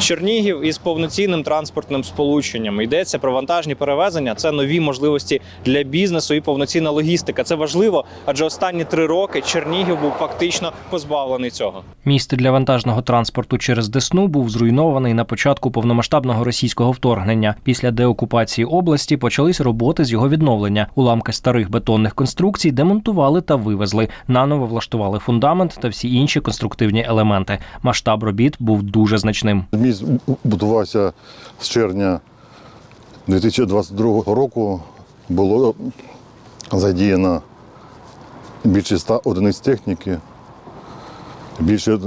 Чернігів із повноцінним транспортним сполученням. Йдеться про вантажні перевезення. Це нові можливості для бізнесу і повноцінна логістика. Це важливо, адже останні три роки Чернігів був фактично позбавлений цього. Міст для вантажного транспорту через Десну був зруйнований на початку повномасштабного російського вторгнення. Після деокупації області почались роботи з його відновлення. Уламки старих бетонних конструкцій демонтували та вивезли. Наново влаштували фундамент та всі інші конструктивні елементи. Масштаб робіт був дуже значним. Міст будувався з червня 2022 року. Було задіяно більше 100 одиниць техніки, більше,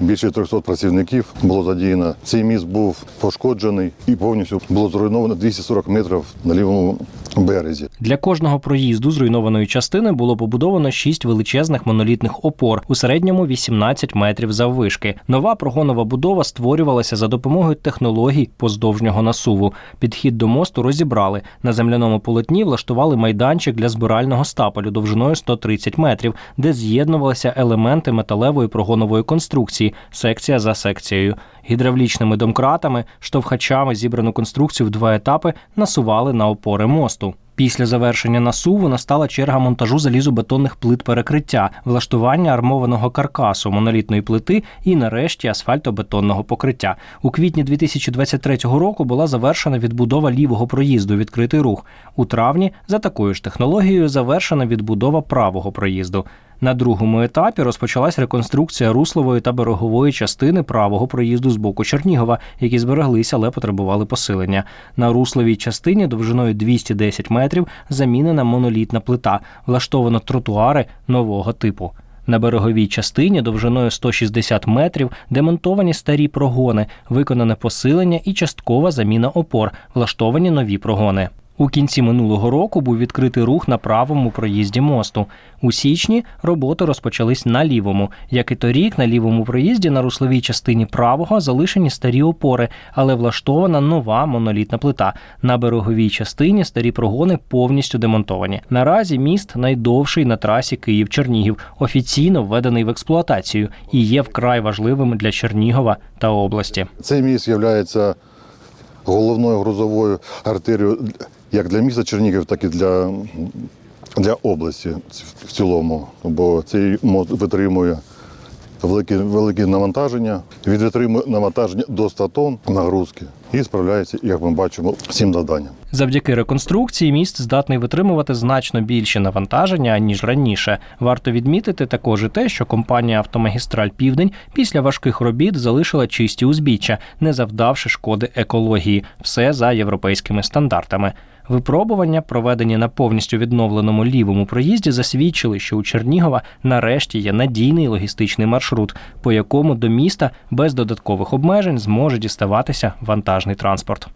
більше 300 працівників було задіяно. Цей міст був пошкоджений і повністю було зруйновано 240 метрів на лівому березі. Для кожного проїзду зруйнованої частини було побудовано шість величезних монолітних опор у середньому 18 метрів заввишки. Нова прогонова будова створювалася за допомогою технологій поздовжнього насуву. Підхід до мосту розібрали. На земляному полотні влаштували майданчик для збирального стапелю довжиною 130 метрів, де з'єднувалися елементи металевої прогонової конструкції, секція за секцією. Гідравлічними домкратами, штовхачами зібрану конструкцію в два етапи насували на опори мосту. Після завершення насуву настала черга монтажу залізобетонних плит перекриття, влаштування армованого каркасу, монолітної плити і, нарешті, асфальтобетонного покриття. У квітні 2023 року була завершена відбудова лівого проїзду відкритий рух. У травні за такою ж технологією завершена відбудова правого проїзду. На другому етапі розпочалась реконструкція руслової та берегової частини правого проїзду з боку Чернігова, які збереглися, але потребували посилення. На русловій частині довжиною 210 метрів замінена монолітна плита, влаштовано тротуари нового типу. На береговій частині довжиною 160 метрів демонтовані старі прогони, виконане посилення і часткова заміна опор, влаштовані нові прогони. У кінці минулого року був відкритий рух на правому проїзді мосту. У січні роботи розпочались на лівому. Як і торік, на лівому проїзді на русловій частині правого залишені старі опори, але влаштована нова монолітна плита. На береговій частині старі прогони повністю демонтовані. Наразі міст найдовший на трасі Київ-Чернігів, офіційно введений в експлуатацію і є вкрай важливим для Чернігова та області. Цей міст є головною грузовою артерією як для міста Чернігів, так і для, для області в цілому. Бо цей мост витримує великі великі навантаження, він витримує навантаження до 100 тонн нагрузки і справляється, як ми бачимо, всім завданням. Завдяки реконструкції міст здатний витримувати значно більше навантаження ніж раніше. Варто відмітити також і те, що компанія Автомагістраль Південь після важких робіт залишила чисті узбіччя, не завдавши шкоди екології. Все за європейськими стандартами. Випробування, проведені на повністю відновленому лівому проїзді, засвідчили, що у Чернігова нарешті є надійний логістичний маршрут, по якому до міста без додаткових обмежень зможе діставатися вантажний транспорт.